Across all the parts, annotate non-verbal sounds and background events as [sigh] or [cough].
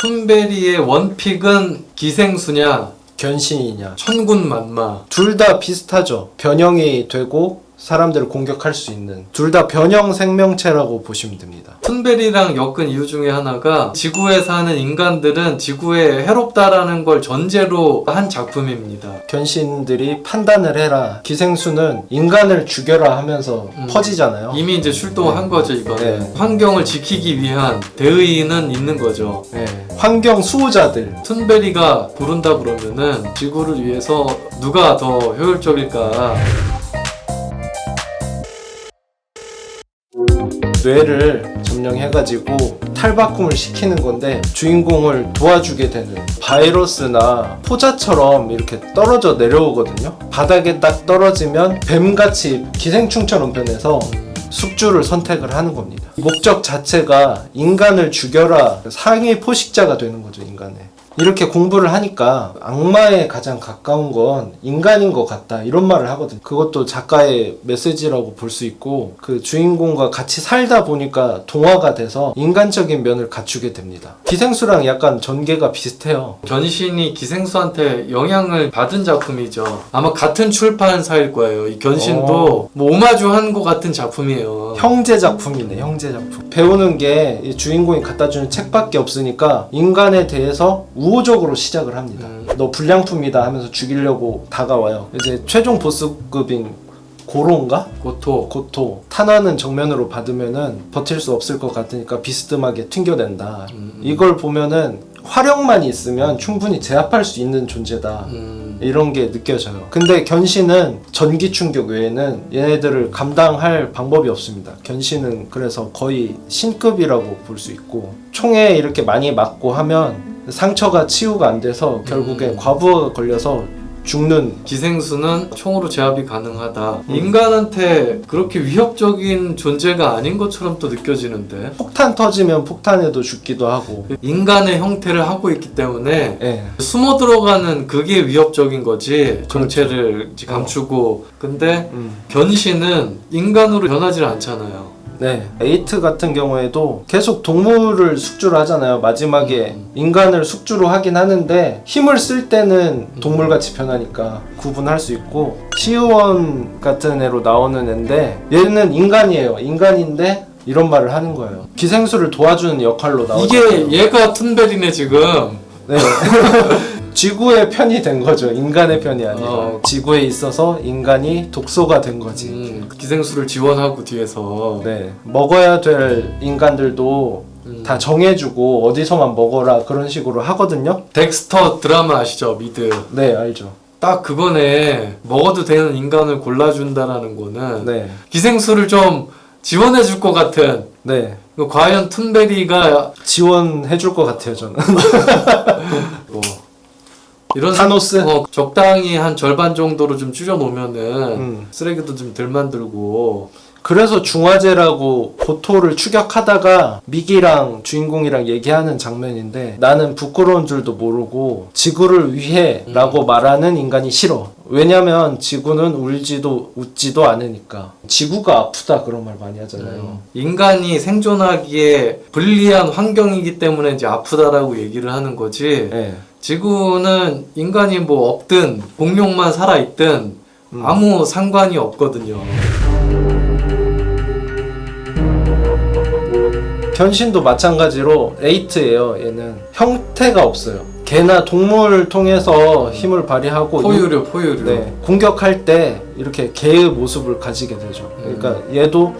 툰베리의 원픽은 기생수냐? 견신이냐? 천군만마. 둘 다 비슷하죠. 변형이 되고 사람들을 공격할 수 있는 둘 다 변형 생명체라고 보시면 됩니다. 툰베리랑 엮은 이유 중에 하나가 지구에 사는 인간들은 지구에 해롭다라는 걸 전제로 한 작품입니다. 견신들이 판단을 해라. 기생수는 인간을 죽여라 하면서 음. 퍼지잖아요. 이미 이제 출동한 거죠 이거는 네. 환경을 지키기 위한 대의는 있는 거죠. 네. 환경 수호자들 툰베리가 부른다 그러면은 지구를 위해서 누가 더 효율적일까? 뇌를 점령해가지고 탈바꿈을 시키는 건데 주인공을 도와주게 되는 바이러스나 포자처럼 이렇게 떨어져 내려오거든요. 바닥에 딱 떨어지면 뱀같이 기생충처럼 변해서 숙주를 선택을 하는 겁니다. 목적 자체가 인간을 죽여라 상위 포식자가 되는 거죠, 인간의. 이렇게 공부를 하니까 악마에 가장 가까운 건 인간인 것 같다 이런 말을 하거든. 그것도 작가의 메시지라고 볼 수 있고 그 주인공과 같이 살다 보니까 동화가 돼서 인간적인 면을 갖추게 됩니다. 기생수랑 약간 전개가 비슷해요. 견신이 기생수한테 영향을 받은 작품이죠. 아마 같은 출판사일 거예요. 이 견신도 어. 뭐 오마주한 것 같은 작품이에요. 형제 작품이네, 형제 작품. 배우는 게 이 주인공이 갖다 주는 책밖에 없으니까 인간에 대해서 우 호적으로 시작을 합니다. 음. 너 불량품이다 하면서 죽이려고 다가와요. 이제 최종 보스급인 고로인가? 고토. 고토 탄환은 정면으로 받으면은 버틸 수 없을 것 같으니까 비스듬하게 튕겨낸다. 음. 이걸 보면은 화력만 있으면 충분히 제압할 수 있는 존재다. 음. 이런 게 느껴져요. 근데 견신은 전기 충격 외에는 얘네들을 감당할 방법이 없습니다. 견신은 그래서 거의 신급이라고 볼 수 있고 총에 이렇게 많이 맞고 하면 상처가 치유가 안 돼서 결국에 음. 과부하가 걸려서 죽는 기생수는 총으로 제압이 가능하다. 음. 인간한테 그렇게 위협적인 존재가 아닌 것처럼 또 느껴지는데 폭탄 터지면 폭탄에도 죽기도 하고 인간의 형태를 하고 있기 때문에 예. 숨어 들어가는 그게 위협적인 거지 그렇죠. 정체를 이제 감추고 근데 음. 견신은 인간으로 변하지 않잖아요. 네. 에이트 같은 경우에도 계속 동물을 숙주를 하잖아요. 마지막에 음. 인간을 숙주로 하긴 하는데 힘을 쓸 때는 동물같이 변하니까 구분할 수 있고 시우원 같은 애로 나오는 애인데 얘는 인간이에요. 인간인데 이런 말을 하는 거예요. 기생수를 도와주는 역할로 나오죠. 이게 얘가 툰베리네 지금. 네. [laughs] 지구의 편이 된 거죠. 인간의 편이 아니라 어. 지구에 있어서 인간이 독소가 된 거지. 음, 기생수를 지원하고 뒤에서 네. 먹어야 될 인간들도 음. 다 정해주고 어디서만 먹어라 그런 식으로 하거든요. 덱스터 드라마 아시죠? 미드. 네, 알죠. 딱 그거네. 먹어도 되는 인간을 골라준다라는 거는 네, 기생수를 좀 지원해줄 것 같은. 네. 그 과연 툰베리가 지원해줄 것 같아요, 저는. 뭐 [laughs] [laughs] 이런 타노스? 어, 적당히 한 절반 정도로 좀 줄여놓으면은 음. 쓰레기도 좀 덜 만들고 그래서 중화제라고 고토를 추격하다가 미기랑 주인공이랑 얘기하는 장면인데 나는 부끄러운 줄도 모르고 지구를 위해 라고 말하는 인간이 싫어. 왜냐면 지구는 울지도 웃지도 않으니까. 지구가 아프다 그런 말 많이 하잖아요. 인간이 생존하기에 불리한 환경이기 때문에 이제 아프다라고 얘기를 하는 거지. 네. 지구는 인간이 뭐 없든 공룡만 살아 있든 음. 아무 상관이 없거든요. 변신도 마찬가지로 에이트예요. 얘는 형태가 없어요. 개나 동물을 통해서 힘을 발휘하고 포유류, 포유류. 네, 공격할 때 이렇게 개의 모습을 가지게 되죠. 그러니까 얘도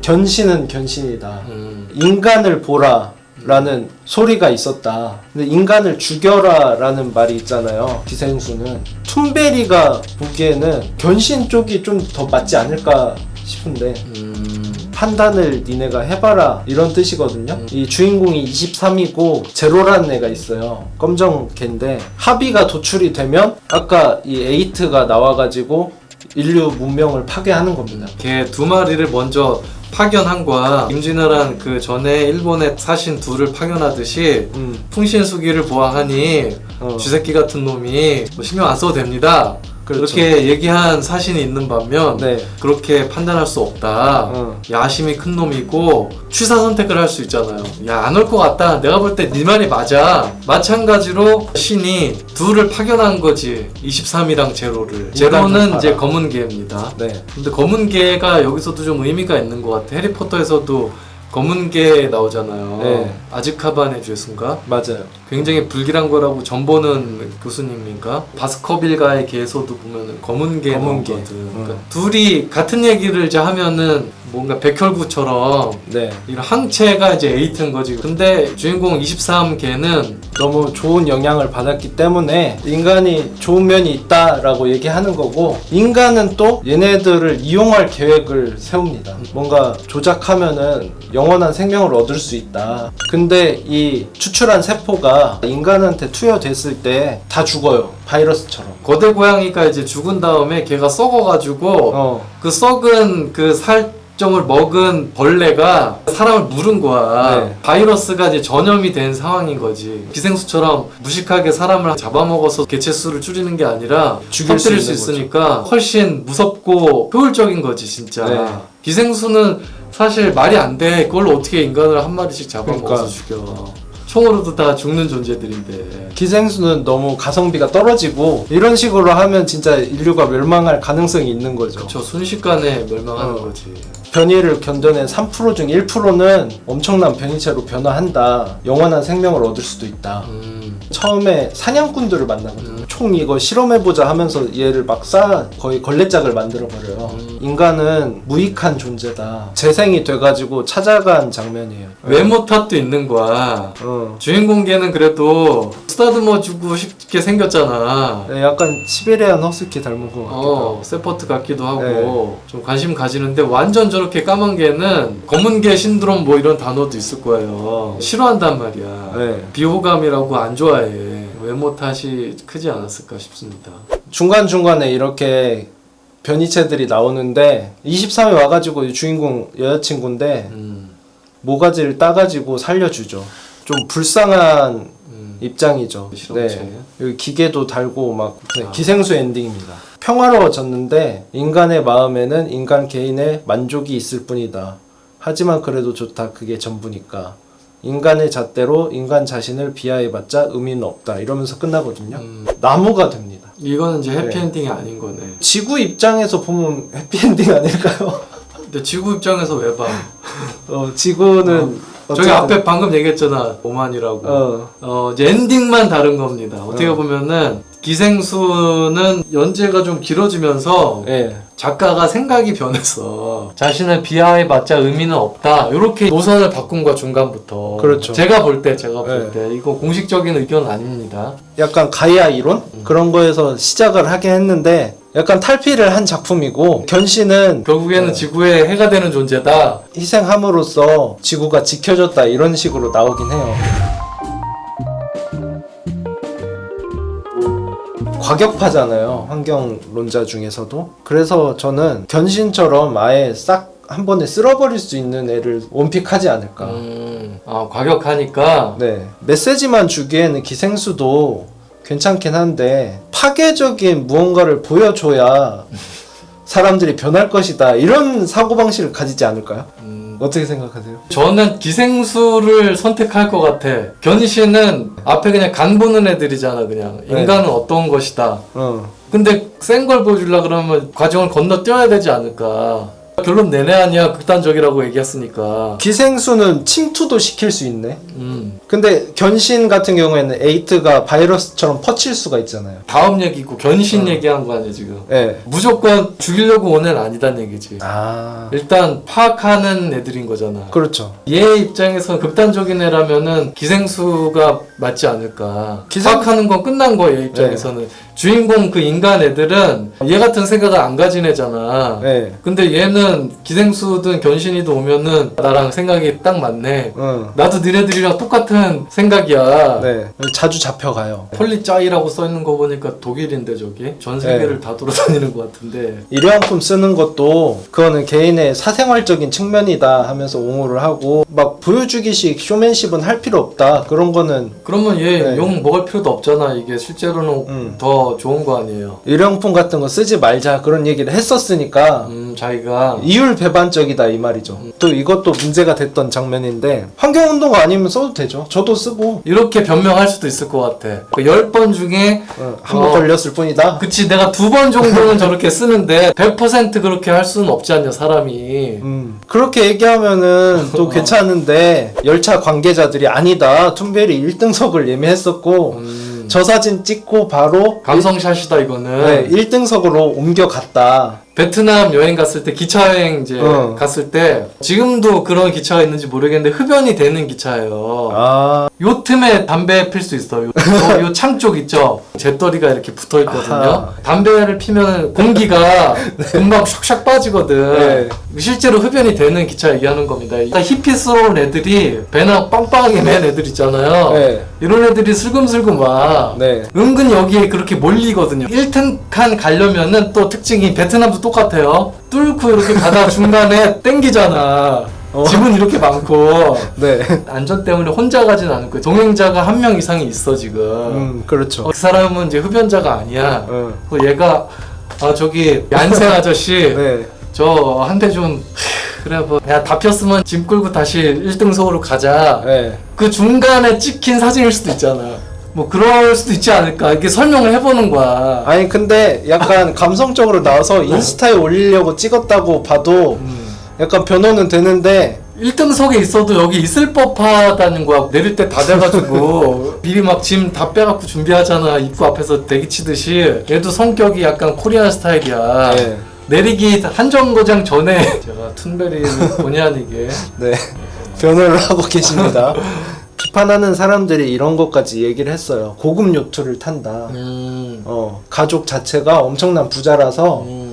견신은 견신이다. 음, 인간을 보라 라는 소리가 있었다. 근데 인간을 죽여라 라는 말이 있잖아요. 기생수는 툰베리가 보기에는 견신 쪽이 좀 더 맞지 않을까 싶은데 음, 판단을 니네가 해봐라 이런 뜻이거든요. 이 주인공이 23이고 제로라는 애가 있어요. 검정 개인데 합의가 도출이 되면 아까 이 에이트가 나와가지고 인류 문명을 파괴하는 겁니다. 개두 마리를 먼저 파견한 거야. 임진왜란 그 전에 일본에 사신 둘을 파견하듯이 음, 풍신수기를 보아하니 어. 쥐새끼 같은 놈이 뭐 신경 안 써도 됩니다. 그렇죠. 그렇게 얘기한 사신이 있는 반면 네. 그렇게 판단할 수 없다. 응. 야심이 큰 놈이고 취사 선택을 할 수 있잖아요. 야 안 올 것 같다. 내가 볼 때 네 말이 맞아. 마찬가지로 신이 둘을 파견한 거지. 23이랑 제로를. 제로는 좀 이제. 검은 개입니다. 네. 근데 검은 개가 여기서도 좀 의미가 있는 것 같아. 해리포터에서도 검은 개 나오잖아요. 네. 아즈카반의 죄수인가? 맞아요. 굉장히 불길한 거라고 전보는 교수님인가? 바스커빌가의 개에서도 보면은 검은 개 검은 개. 나오거든. 음. 그러니까 둘이 같은 얘기를 이제 하면은 뭔가 백혈구처럼 네. 이런 항체가 이제 에이트인 거지. 근데 주인공 23개는 너무 좋은 영향을 받았기 때문에 인간이 좋은 면이 있다라고 얘기하는 거고 인간은 또 얘네들을 이용할 계획을 세웁니다. 뭔가 조작하면은 영 원한 생명을 얻을 수 있다. 근데 이 추출한 세포가 인간한테 투여됐을 때 다 죽어요. 바이러스처럼. 거대 고양이가 이제 죽은 다음에 걔가 썩어가지고 어. 그 썩은 그 살 점을 먹은 벌레가 사람을 물은 거야. 네. 바이러스가 이제 전염이 된 상황인 거지. 기생수처럼 무식하게 사람을 잡아먹어서 개체 수를 줄이는 게 아니라 죽일 수 수, 있으니까 훨씬 무섭고 효율적인 거지 진짜. 네. 기생수는 사실 말이 안 돼. 그걸로 어떻게 인간을 한 마리씩 잡아먹어서 그러니까. 죽여. 총으로도 다 죽는 존재들인데. 기생수는 너무 가성비가 떨어지고 이런 식으로 하면 진짜 인류가 멸망할 가능성이 있는 거죠. 저 순식간에 멸망하는 어. 거지. 변이를 견뎌낸 3%중 1%는 엄청난 변이체로 변화한다. 영원한 생명을 얻을 수도 있다. 음. 처음에 사냥꾼들을 만나거든요. 음. 총 이거 실험해보자 하면서 얘를 막쏴 거의 걸레짝을 만들어버려요. 음. 인간은 무익한 존재다. 재생이 돼가지고 찾아간 장면이에요. 외모 탓도 있는 거야. 어. 주인공 걔는 그래도 쓰다듬어 주고 싶게 생겼잖아. 네, 약간 시베리안 허스키 닮은 것 같기도 어, 하고. 세퍼트 같기도 하고 네. 좀 관심 가지는데 완전 저 렇게 까만 개는 검은 개 신드롬 뭐 이런 단어도 있을 거예요. 싫어한단 말이야. 네. 비호감이라고 안 좋아해. 외모 탓이 크지 않았을까 싶습니다. 중간중간에 이렇게 변이체들이 나오는데 23에 와가지고 이 주인공 여자친구인데 음, 모가지를 따가지고 살려주죠. 좀 불쌍한 음. 입장이죠. 실험체. 네. 여기 기계도 달고 막 네, 아. 기생수 엔딩입니다. 평화로워졌는데 인간의 마음에는 인간 개인의 만족이 있을 뿐이다. 하지만 그래도 좋다. 그게 전부니까. 인간의 잣대로 인간 자신을 비하해봤자 의미는 없다. 이러면서 끝나거든요. 음, 나무가 됩니다. 이거는 이제 네. 해피엔딩이 아닌 거네. 지구 입장에서 보면 해피엔딩 아닐까요? 근데 지구 입장에서 왜 봐? [laughs] 어, 지구는 저기 앞에 방금 얘기했잖아. 오만이라고. 어, 어, 이제 엔딩만 다른 겁니다. 어떻게 어. 보면은 기생수는 연재가 좀 길어지면서 예. 작가가 생각이 변해서 자신을 비하해 봤자 의미는 없다. 이렇게 노선을 바꾼 거야 중간부터. 그렇죠. 제가 볼 때, 제가 볼 네. 때 이거 공식적인 의견 아닙니다. 약간 가이아 이론 음. 그런 거에서 시작을 하긴 했는데 약간 탈피를 한 작품이고 견신은 결국에는 네. 지구에 해가 되는 존재다. 희생함으로써 지구가 지켜졌다 이런 식으로 나오긴 해요. 과격파잖아요 환경론자 중에서도. 그래서 저는 견신처럼 아예 싹 한 번에 쓸어버릴 수 있는 애를 원픽하지 않을까. 음, 아 과격하니까. 네. 메시지만 주기에는 기생수도 괜찮긴 한데 파괴적인 무언가를 보여줘야 사람들이 변할 것이다. 이런 사고방식을 가지지 않을까요? 음, 어떻게 생각하세요? 저는 기생수를 선택할 것 같아. 견씨는 앞에 그냥 간 보는 애들이잖아, 그냥. 네. 인간은 어떤 것이다. 어. 근데 센 걸 보여주려 그러면 과정을 건너뛰어야 되지 않을까. 결론 내내 아니야, 극단적이라고 얘기했으니까. 기생수는 침투도 시킬 수 있네. 음. 근데 견신 같은 경우에는 에이트가 바이러스처럼 퍼칠 수가 있잖아요. 다음 얘기고, 견신 어. 얘기한 거 아니야, 지금. 예. 무조건 죽이려고 온 애는 아니단 얘기지. 아. 일단 파악하는 애들인 거잖아. 그렇죠. 얘 입장에서는 극단적인 애라면은 기생수가 맞지 않을까. 기생- 파악하는 건 끝난 거야, 얘 입장에서는. 주인공 그 인간 애들은 얘 같은 생각을 안 가진 애잖아. 예. 근데 얘는 나는 기생수든 견신이든 오면은 나랑 생각이 딱 맞네. 응. 나도 니네들이랑 똑같은 생각이야. 네. 자주 잡혀가요. 폴리짜이라고 써 있는 거 보니까 독일인데 저기 전 세계를 네. 다 돌아다니는 것 같은데. 일회용품 쓰는 것도 그거는 개인의 사생활적인 측면이다 하면서 옹호를 하고 막 보여주기식 쇼맨십은 할 필요 없다 그런 거는 그러면 얘 네. 욕 먹을 필요도 없잖아. 이게 실제로는 음. 더 좋은 거 아니에요. 일회용품 같은 거 쓰지 말자 그런 얘기를 했었으니까 음, 자기가 이율 배반적이다 이 말이죠. 또 이것도 문제가 됐던 장면인데 환경운동가 아니면 써도 되죠. 저도 쓰고 이렇게 변명할 수도 있을 것 같아. 그 10번 중에 한번 어. 걸렸을 뿐이다. 그치 내가 두 번 정도는 저렇게 쓰는데 [laughs] 100% 그렇게 할 수는 없지 않냐 사람이 음, 그렇게 얘기하면은 또 [laughs] 괜찮은데 열차 관계자들이 아니다 툰베리 1등석을 예매했었고 음, 저 사진 찍고 바로 감성샷이다 이거는 네, 1등석으로 옮겨갔다. 베트남 여행 갔을 때 기차 여행 이제 어. 갔을 때 지금도 그런 기차가 있는지 모르겠는데 흡연이 되는 기차예요 아, 요 틈에 담배 필 수 있어요. 요 창 쪽 있죠. 재떨이가 이렇게 붙어 있거든요. 아하. 담배를 피면 공기가 [laughs] 금방 샥샥 빠지거든. 네. 실제로 흡연이 되는 기차 얘기하는 겁니다. 일단 히피스러운 애들이 배낭 빵빵하게 맨 애들 있잖아요. 네. 이런 애들이 슬금슬금 와. 네. 은근 여기에 그렇게 몰리거든요. 1등 칸 가려면은 또 특징이 베트남도 똑같아요. 뚫고 이렇게 가다 중간에 [laughs] 땡기잖아. 어. 집은 이렇게 많고 [laughs] 네. 안전 때문에 혼자 가진 않을 거예요. 동행자가 한 명 이상이 있어 지금. 음, 그렇죠. 어, 그 사람은 이제 흡연자가 아니야. 어. 그 얘가 아 저기 얀생 아저씨 [laughs] 네. 저 한 대 좀 그래 뭐야다 폈으면 짐 끌고 다시 1등석으로 가자. 네. 그 중간에 찍힌 사진일 수도 있잖아. 뭐 그럴 수도 있지 않을까. 이렇게 설명을 해보는 거야. 아니 근데 약간 [laughs] 감성적으로 나와서 인스타에 올리려고 찍었다고 봐도 음. 약간 변호는 되는데 1등석에 있어도 여기 있을 법하다는 거야. 내릴 때 다 돼가지고 [laughs] 미리 막 짐 다 빼갖고 준비하잖아. 입구 앞에서 대기 치듯이. 얘도 성격이 약간 코리안 스타일이야. 네. 내리기 한 정거장 전에 [laughs] 제가 툰베리를 본의 아니게 네. 변호를 하고 계십니다. [laughs] 비판하는 사람들이 이런 것까지 얘기를 했어요. 고급 요트를 탄다. 음, 어, 가족 자체가 엄청난 부자라서 음,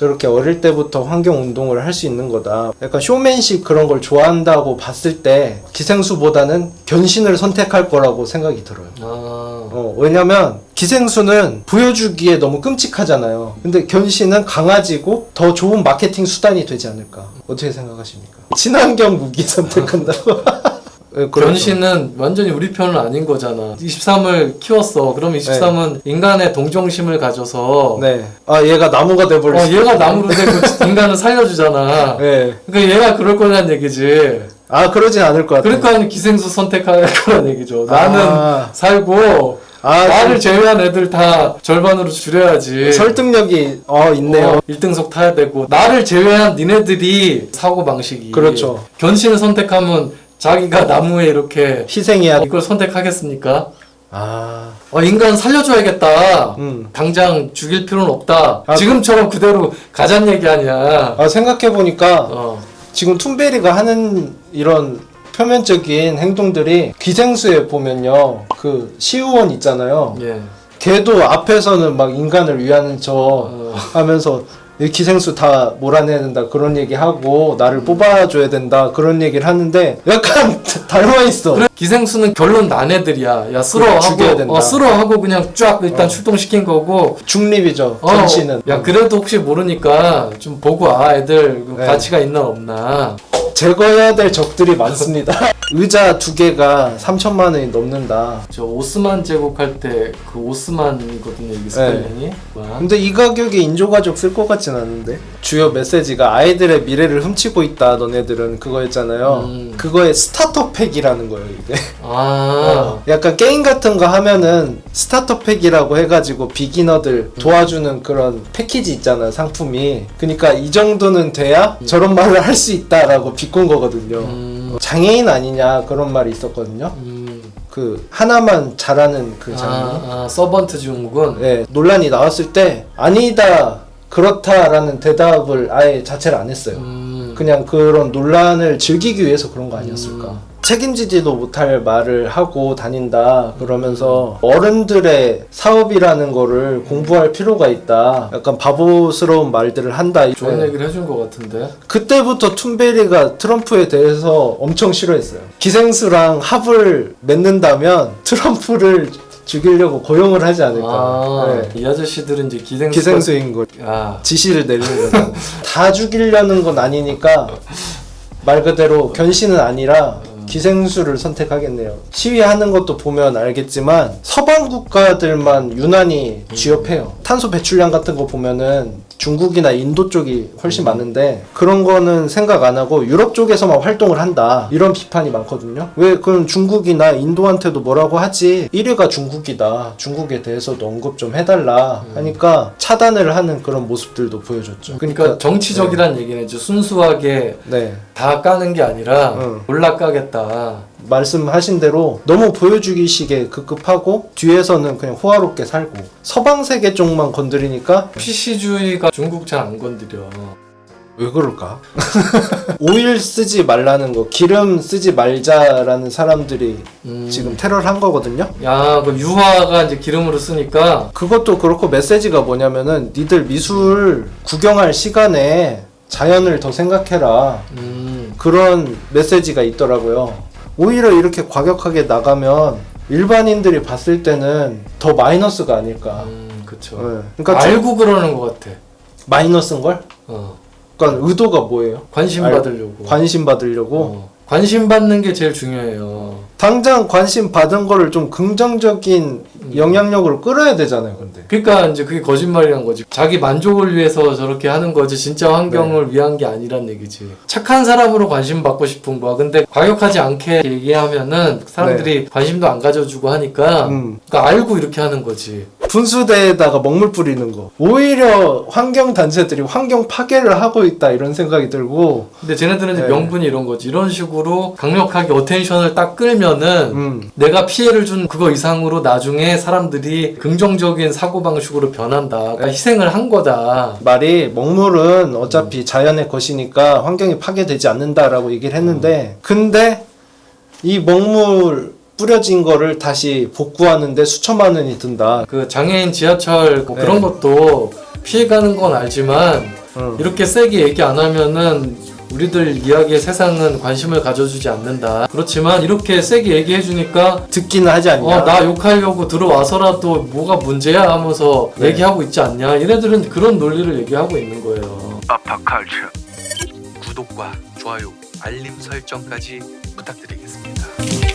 저렇게 어릴 때부터 환경 운동을 할 수 있는 거다. 약간 쇼맨십 그런 걸 좋아한다고 봤을 때 기생수보다는 견신을 선택할 거라고 생각이 들어요. 아, 어, 왜냐면 기생수는 보여주기에 너무 끔찍하잖아요. 근데 견신은 강아지고 더 좋은 마케팅 수단이 되지 않을까. 어떻게 생각하십니까? 친환경 무기 선택한다고? [laughs] 네, 그렇죠. 변신은 완전히 우리 편은 아닌 거잖아. 23을 키웠어. 그럼 23은 인간의 동정심을 가져서 네. 아, 얘가 나무가 어, 돼버렸 어. 얘가 나무로 되고 인간을 살려주잖아. 네. 그러니까 얘가 그럴 거란 얘기지. 아, 그러진 않을 것 같아요. 그러니까 기생수 선택할 [laughs] 거란 얘기죠. 나는 아. 살고 아, 나를 제외한 애들 다 절반으로 줄여야지. 설득력이 어 있네요. 어, 1등석 타야 되고 나를 제외한 니네들이 사고 방식이 그렇죠. 견신을 선택하면 자기가 나무에 이렇게 희생해야. 이걸 선택하겠습니까? 아, 어, 인간 살려줘야겠다. 음. 당장 죽일 필요는 없다. 아, 지금처럼 그대로 가잔 얘기 아니야. 아 생각해 보니까 어. 지금 툰베리가 하는 이런 표면적인 행동들이 기생수에 보면요, 그 시우원 있잖아요. 예. 걔도 앞에서는 막 인간을 위하는 척 어. 하면서 이 기생수 다 몰아내야 된다 그런 얘기 하고 나를 뽑아줘야 된다 그런 얘기를 하는데 약간 [laughs] 닮아 있어. 그래, 기생수는 결론 난 애들이야. 야 쓸어하고 죽여야 된다. 어, 쓸어하고 그냥 쫙 일단 어. 출동시킨 거고. 중립이죠. 어, 전시는. 야 그래도 혹시 모르니까 좀 보고 와 애들 그 네. 가치가 있나 없나. 제거해야 될 적들이 많습니다. [laughs] 의자 두 개가 3천만 원이 넘는다. 저 오스만 제국 할 때 그 오스만이거든요 이게 스펠링이. 와. 근데 이 가격에 인조가족 쓸 것 같진 않은데 주요 메시지가 아이들의 미래를 훔치고 있다 너네들은 그거였잖아요 음. 그거의 스타터 팩이라는 거예요 이게 아. [laughs] 어, 약간 게임 같은 거 하면은 스타터 팩이라고 해가지고 비기너들 도와주는 그런 패키지 있잖아요 상품이 그러니까 이 정도는 돼야 저런 말을 할 수 있다라고 비꼰 거거든요 음. 장애인 아니냐 그런 말이 있었거든요 음. 그 하나만 잘하는 그 장면 아, 아 서번트 증후군. 네, 논란이 나왔을 때 아니다 그렇다라는 대답을 아예 자체를 안 했어요. 음. 그냥 그런 논란을 즐기기 위해서 그런 거 아니었을까. 책임지지도 못할 말을 하고 다닌다 그러면서 어른들의 사업이라는 거를 공부할 필요가 있다 약간 바보스러운 말들을 한다 좋은 네. 얘기를 해준 것 같은데. 그때부터 툰베리가 트럼프에 대해서 엄청 싫어했어요 기생수랑 합을 맺는다면 트럼프를 죽이려고 고용을 하지 않을까 아, 네. 이 아저씨들은 이제 기생수. 기생수인 거 아, 지시를 내리는 거죠 [laughs] 다 죽이려는 건 아니니까 말 그대로 견신은 아니라 기생수를 선택하겠네요. 시위하는 것도 보면 알겠지만 서방 국가들만 유난히 쥐업해요. 탄소 배출량 같은 거 보면은 중국이나 인도 쪽이 훨씬 많은데 그런 거는 생각 안 하고 유럽 쪽에서만 활동을 한다 이런 비판이 많거든요. 왜 그럼 중국이나 인도한테도 뭐라고 하지? 1위가 중국이다. 중국에 대해서도 언급 좀 해달라 하니까 차단을 하는 그런 모습들도 보여줬죠. 그러니까 정치적이란 얘기는 이제 순수하게 네. 다 까는 게 아니라 응. 몰라 까겠다. 말씀하신 대로 너무 보여주기식에 급급하고 뒤에서는 그냥 호화롭게 살고 서방 세계 쪽만 건드리니까 PC주의가 중국 잘 안 건드려. 왜 그럴까? [laughs] 오일 쓰지 말라는 거 기름 쓰지 말자라는 사람들이 음. 지금 테러를 한 거거든요. 야, 그 유화가 이제 기름으로 쓰니까 그것도 그렇고 메시지가 뭐냐면은 니들 미술 구경할 시간에 자연을 더 생각해라. 음, 그런 메시지가 있더라고요. 오히려 이렇게 과격하게 나가면 일반인들이 봤을 때는 더 마이너스가 아닐까. 음 그쵸. 네. 그러니까 좀 알고 그러는 것 같아. 마이너스인 걸? 어, 그러니까 의도가 뭐예요? 관심 알- 받으려고. 관심 받으려고. 어, 관심 받는 게 제일 중요해요. 당장 관심 받은 거를 좀 긍정적인 영향력으로 끌어야 되잖아요, 근데. 그러니까 이제 그게 거짓말이란 거지. 자기 만족을 위해서 저렇게 하는 거지. 진짜 환경을 네. 위한 게 아니란 얘기지. 착한 사람으로 관심 받고 싶은 거야. 근데 과격하지 않게 얘기하면은 사람들이 관심도 안 가져주고 하니까 음. 그러니까 알고 이렇게 하는 거지. 분수대에다가 먹물 뿌리는 거. 오히려 환경 단체들이 환경 파괴를 하고 있다 이런 생각이 들고. 근데 쟤네들은 이제 네. 명분이 이런 거지. 이런 식으로 강력하게 어텐션을 딱 끌면은 음. 내가 피해를 준 그거 이상으로 나중에 사람들이 긍정적인 사고방식으로 변한다. 그러니까 네. 희생을 한 거다. 말이 먹물은 어차피 자연의 것이니까 환경이 파괴되지 않는다라고 얘기를 했는데 근데 이 먹물 뿌려진 거를 다시 복구하는데 수천만 원이 든다. 그 장애인 지하철 뭐 네. 그런 것도 피해가는 건 알지만 음. 이렇게 세게 얘기 안 하면은 우리들 이야기에 세상은 관심을 가져주지 않는다. 그렇지만 이렇게 세게 얘기해 주니까 듣기는 하지 않냐. 어, 나 욕하려고 들어와서라도 뭐가 문제야 하면서 네. 얘기하고 있지 않냐. 얘네들은 그런 논리를 얘기하고 있는 거예요. 아파컬처 구독과 좋아요, 알림 설정까지 부탁드리겠습니다.